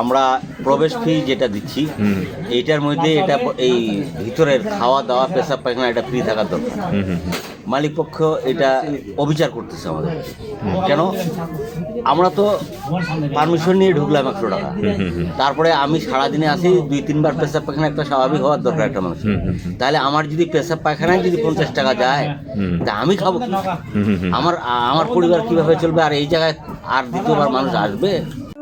আমরা প্রবেশ ফি যেটা দিচ্ছি এইটার মধ্যে এটা এই ভিতরের খাওয়া দাওয়া পেশাব পায়খানা এটা ফ্রি থাকার দরকার। মালিক পক্ষ এটা অবিচার করতেছে আমাদের। কেন? আমরা তো পারমিশন নিয়ে ঢুকলাম একশো টাকা। তারপরে আমি সারাদিনে আসি দুই তিনবার পেশাব পায়খানা একটা স্বাভাবিক হওয়ার দরকার একটা মানুষ তাহলে আমার যদি পেশাব পায়খানায় যদি পঞ্চাশ টাকা যায় তা আমি খাব আমার আমার পরিবার কীভাবে চলবে? আর এই জায়গায় আর দ্বিতীয়বার মানুষ আসবে?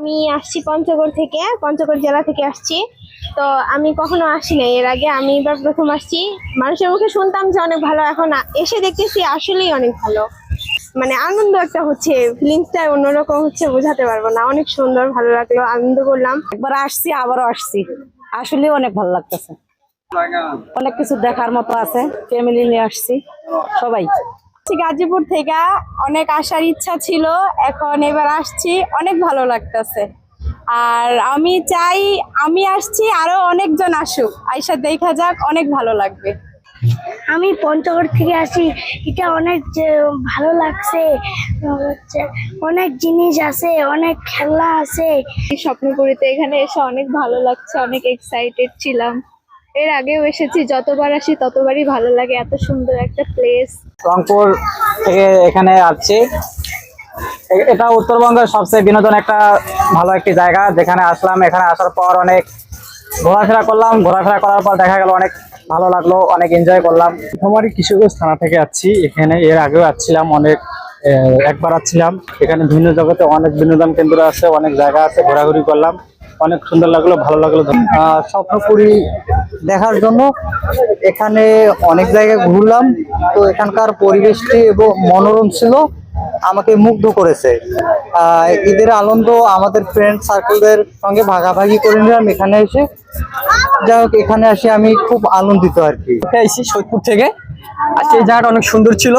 আমি আসছি পঞ্চগড় থেকে, পঞ্চগড় জেলা থেকে আসছি। তো আমি কখনো আসি নাই এর আগে আমি এবার প্রথম আসছি। মানুষের মুখে শুনতাম যে অনেক ভালো, এখন এসে দেখতেছি আসলেই অনেক ভালো। মানে আনন্দ একটা হচ্ছে ফিলিংসটা অন্যরকম হচ্ছে, বোঝাতে পারব না। অনেক সুন্দর, ভালো লাগল, আনন্দ করলাম। একবার আসছি, আবারও আসছি। আসলে অনেক ভালো লাগতেছে। অনেক কিছু দেখার মতো আছে। ফ্যামিলি নিয়ে আসছি। সবাই। গাজীপুর থেকে। অনেক আসার ইচ্ছা ছিল এখন এবার আসছি অনেক ভালো লাগতেছে। আর আমি চাই আমি আসছি আরও অনেকজন আসুক। আইসা দেখা যাক অনেক ভালো লাগবে। আমি পঞ্চগড় থেকে আসি এটা অনেক ভালো লাগছে হচ্ছে অনেক জিনিস আছে অনেক খেলা আছে। স্বপ্নপুরীতে এখানে এসে অনেক ভালো লাগছে অনেক এক্সাইটেড ছিলাম। এর আগেও এসেছি যতবার আসি ততবারই ভালো লাগে এত সুন্দর একটা প্লেস রংপুর থেকে এখানে আসছি। এটা উত্তরবঙ্গের সবচেয়ে বিনোদন একটা ভালো একটি জায়গা যেখানে আসলাম। এখানে আসার পর অনেক ঘোরাফেরা করলাম। ঘোরাফেরা করার পর দেখা গেল অনেক ভালো লাগল অনেক এনজয় করলাম। প্রথমবারই কিশোরগঞ্জ থানা থেকে আসছি। এখানে এর আগেও আসছিলাম অনেক আহ, একবার আসছিলাম। এখানে ভিন্ন জগতে অনেক বিনোদন কেন্দ্র আছে অনেক জায়গা আছে ঘোরাঘুরি করলাম। অনেক সুন্দর লাগল ভালো লাগল। স্বপ্নপুরী দেখার জন্য এখানে অনেক জায়গায় ঘুরলাম। তো এখানকার পরিবেশটি এবং মনোরম ছিল আমাকে মুগ্ধ করেছে। আহ, ঈদের আনন্দ আমাদের ফ্রেন্ড সার্কেলদের সঙ্গে ভাগাভাগি করে নিলাম এখানে এসে। যাই হোক এখানে এসে আমি খুব আনন্দিত আর কি। আইসি সৈয়দপুর থেকে। আজকে এই জায়গাটা অনেক সুন্দর ছিল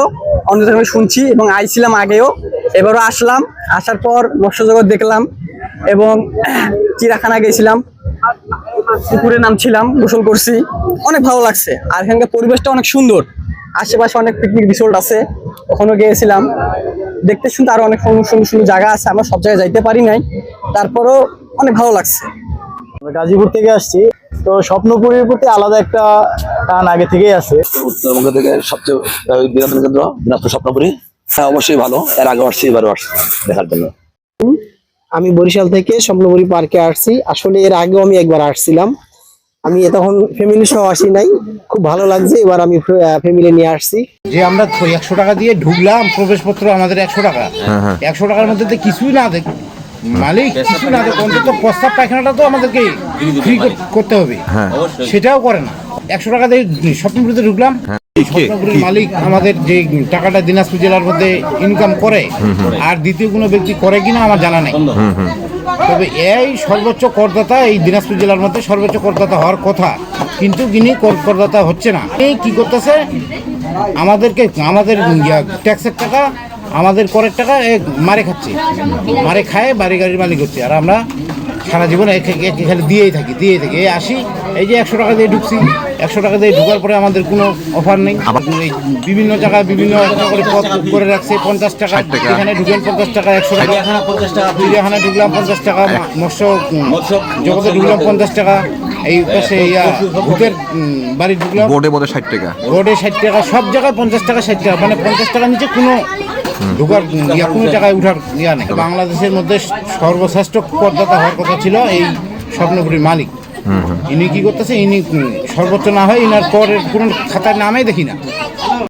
অনেক আমি শুনছি এবং আইছিলাম আগেও। এবারও আসলাম আসার পর মৎস্য জগৎ দেখলাম। এবং চিড়াখানা গেছিলাম। পুকুরে নামছিলাম গোসল করছি। অনেক ভালো লাগছে। আর এখানকার পরিবেশটা অনেক সুন্দর। আশেপাশে অনেক পিকনিক রিসোর্ট আছে। ওখানে গিয়েছিলাম। দেখতে শুনতে আরও অনেক সুন্দর সুন্দর সুন্দর জায়গা আছে। আমরা সব জায়গায় যাইতে পারি নাই। তারপরও অনেক ভালো লাগছে। আমরা গাজীপুর থেকে আসছি। তো স্বপ্নপুরীর প্রতি আলাদা একটা টান আগে থেকেই আছে। উত্তরবঙ্গ থেকে সবচেয়ে বিনোদন কেন্দ্র দিনাজপুর স্বপ্নপুরী। হ্যাঁ অবশ্যই ভালো। এর আগে আসছি এবারও আসছি দেখার জন্য। আমি বরিশাল থেকে স্বপ্নপুরী পার্কে আসছি। আসলে এর আগেও আমি একবার আসছিলাম। আমি তখন ফ্যামিলি সহ আসি নাই। খুব ভালো লাগছে এবার আমি ফ্যামিলি নিয়ে আসছি। যে আমরা একশো টাকা দিয়ে ঢুকলাম প্রবেশপত্র আমাদের একশো টাকা। একশো টাকার মধ্যে তো কিছুই না দেখ মালিক কিছু না দেখ অন্তত প্রস্তাব পায়খানাটা তো আমাদেরকে ফ্রি করতে হবে। সেটাও করে না। একশো টাকা দিয়ে স্বপ্নপুরিতে ঢুকলাম। মালিক আমাদের যে টাকাটা দিনাজপুর জেলার মধ্যে ইনকাম করে আর দ্বিতীয় কোনো ব্যক্তি করে কিনা আমার জানা নেই। তবে এই সর্বোচ্চ করদাতা এই দিনাজপুর জেলার মধ্যে সর্বোচ্চ করদাতা হওয়ার কথা কিন্তু যিনি করদাতা হচ্ছে না। এই কি করতেছে? আমাদেরকে আমাদের ট্যাক্সের টাকা আমাদের করের টাকা এ মারে খাচ্ছে। মারে খায় বাড়ি গাড়ির মালিক হচ্ছে। আর আমরা সারা জীবন এখানে দিয়েই থাকি দিয়েই থাকি। এই আসি এই যে একশো টাকা দিয়ে ঢুকছি একশো টাকা দিয়ে ঢুকার পরে আমাদের কোনো অফার নেই। বিভিন্ন জায়গায় বিভিন্ন করে পদ করে রাখছে পঞ্চাশ টাকা এখানে ঢুকেন পঞ্চাশ টাকা একশো টাকা। চিড়িয়াখানা পঞ্চাশ টাকা। ঢুকলাম পঞ্চাশ টাকা মৎস্য জগতে ঢুকলাম পঞ্চাশ টাকা এই পাশে ভূতের বাড়ি ঢুকলাম। বোর্ডে বোধ ষাট টাকা। রোডে ষাট টাকা সব জায়গায় পঞ্চাশ টাকা ষাট টাকা। মানে পঞ্চাশ টাকার নিচে কোনো ঢোকার ইয়া কোনো টাকায় উঠার ইয়া নেই। বাংলাদেশের মধ্যে সর্বশ্রেষ্ঠ করদাতা হওয়ার কথা ছিল এই স্বপ্নপুরীর মালিক। ইনি কি করতেছে? ইনি সর্বোচ্চ না হয় ইনার পরের কোনো খাতার নামে দেখি না।